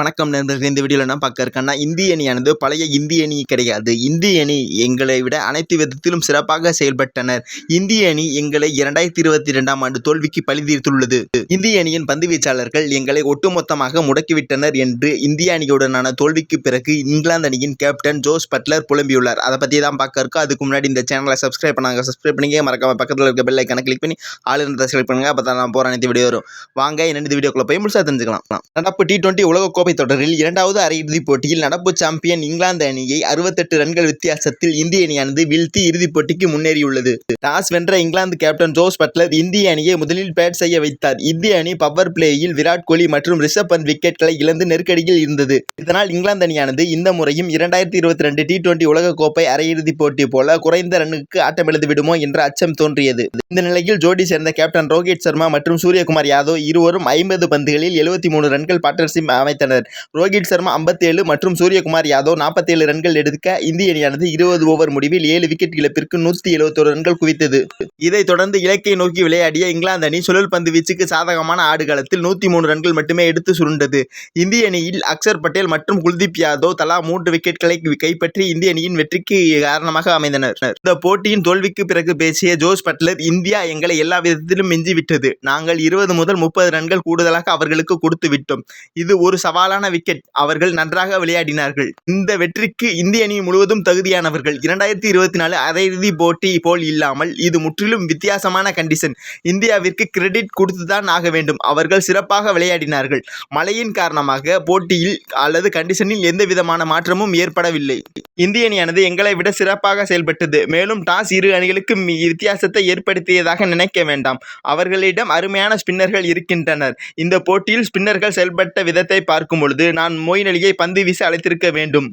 வணக்கம் நண்பர்கள் இந்த வீடியோவில் நான் பார்க்க இருக்கேன்னா இந்திய அணியானது பழைய இந்திய அணி கிடையாது. இந்திய அணி எங்களை விட அனைத்து விதத்திலும் சிறப்பாக செயல்பட்டனர். இந்திய அணி எங்களை இரண்டாயிரத்தி இருபத்தி ரெண்டாம் ஆண்டு தோல்விக்கு பழி தீர்த்துள்ளது. இந்திய அணியின் பந்து வீச்சாளர்கள் எங்களை ஒட்டுமொத்தமாக முடக்கிவிட்டனர் என்று இந்திய அணியுடனான தோல்விக்கு பிறகு இங்கிலாந்து அணியின் கேப்டன் ஜோஸ் பட்லர் புலம்பியுள்ளார். அதை பற்றி தான் பார்க்க இருக்கோம். அதுக்கு முன்னாடி இந்த சேனலை சப்ஸ்கிரைப் பண்ணாங்க சப்ஸ்கிரைப் பண்ணிங்க மறக்காம பக்கத்தில் இருக்க பெல் ஐக்கனை கிளிக் பண்ணி ஆள் இருந்த செலக்ட் பண்ணுங்க. அப்போ தான் நான் போகிற அனைத்து வீடியோ வரும். வாங்க என்னென்ன வீடியோக்குள்ளே போய் முழுசாக தெரிஞ்சுக்கலாம். நடப்பு டி டுவெண்ட்டி உலகக்கோப்பை தொடரில் இரண்டாவது அரையிறுதிப் போட்டியில் நடப்பு சாம்பியன் இங்கிலாந்து அணியை அறுபத்தெட்டு ரன்கள் வித்தியாசத்தில் இந்திய அணியானது வீழ்த்தி இறுதிப் போட்டிக்கு முன்னேறியுள்ளது. டாஸ் வென்ற இங்கிலாந்து கேப்டன் ஜோஸ் பட்லர் இந்திய அணியை முதலில் பேட் செய்ய வைத்தார். இந்திய அணி பவர் பிளேயில் விராட் கோலி மற்றும் ரிஷப் பந்த் விக்கெட்களை இழந்து நெருக்கடியில் இருந்தது. இதனால் இங்கிலாந்து அணியானது இந்த முறையும் இரண்டாயிரத்தி இருபத்தி ரெண்டு டி டுவெண்டி உலகக்கோப்பை அரையிறுதிப் போட்டி போல குறைந்த ரன்னுக்கு ஆட்டமிழந்து விடுமோ என்ற அச்சம் தோன்றியது. இந்த நிலையில் ஜோடி சேர்ந்த கேப்டன் ரோஹித் சர்மா மற்றும் சூரியகுமார் யாதவ் இருவரும் ஐம்பது பந்துகளில் எழுபத்தி மூணு ரன்கள் பார்ட்னர்ஷிப் அமைத்தனர். ரோஹித் சர்மா 57 மற்றும் சூரியகுமார் யாதவ் 47 ரன்கள் எடுக்க இந்திய அணியானது இருபது ஓவர் முடிவில் ஏழு விக்கெட் இழப்பிற்கு நூற்றி எழுபத்தோரு ரன்கள் குவித்தது. இதைத் தொடர்ந்து இலக்கை நோக்கி விளையாடிய இங்கிலாந்து அணி சுழல் பந்து வீச்சுக்கு சாதகமான ஆடுகளத்தில் நூற்றி மூணு ரன்கள் மட்டுமே எடுத்து சுருண்டது. இந்திய அணியில் அக்சர் பட்டேல் மற்றும் குல்தீப் யாதவ் தலா மூன்று விக்கெட்களை கைப்பற்றி இந்திய அணியின் வெற்றிக்கு காரணமாக அமைந்தனர். இந்த போட்டியின் தோல்விக்கு பிறகு பேசிய ஜோஸ் பட்லர் இந்தியா எங்களை எல்லா விதத்திலும் மிஞ்சிவிட்டது. நாங்கள் இருபது முதல் முப்பது ரன்கள் கூடுதலாக அவர்களுக்கு கொடுத்து விட்டோம். இது ஒரு சவால் சவாலான விக்கெட் அவர்கள் நன்றாக விளையாடினார்கள். இந்த வெற்றிக்கு இந்திய அணி முழுவதும் தகுதியானவர்கள். இரண்டாயிரத்தி இருபத்தி நாலு அரையிறுதி போட்டி போல் இல்லாமல் இது முற்றிலும் வித்தியாசமான கண்டிஷன் இந்தியாவிற்கு கிரெடிட் கொடுத்துதான் ஆக வேண்டும். அவர்கள் சிறப்பாக விளையாடினார்கள். மழையின் காரணமாக போட்டியில் அல்லது கண்டிஷனில் எந்த விதமான மாற்றமும் ஏற்படவில்லை. இந்திய அணியானது எங்களை விட சிறப்பாக செயல்பட்டது. மேலும் டாஸ் இரு அணிகளுக்கும் வித்தியாசத்தை ஏற்படுத்தியதாக நினைக்க வேண்டாம். அவர்களிடம் அருமையான ஸ்பின்னர்கள் இருக்கின்றனர். இந்த போட்டியில் ஸ்பின்னர்கள் செயல்பட்ட விதத்தை பார்க்கும் பொழுது நான் மோயின் அலியை பந்து வீச அழைத்திருக்க வேண்டும்.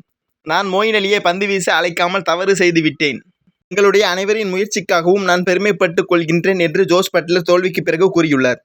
நான் மோயின் அலியை பந்து வீச அழைக்காமல் தவறு செய்து விட்டேன். எங்களுடைய அனைவரின் முயற்சிக்காகவும் நான் பெருமைப்பட்டுக் கொள்கின்றேன் என்று ஜோஸ் பட்லர் தோல்விக்கு பிறகு கூறியுள்ளார்.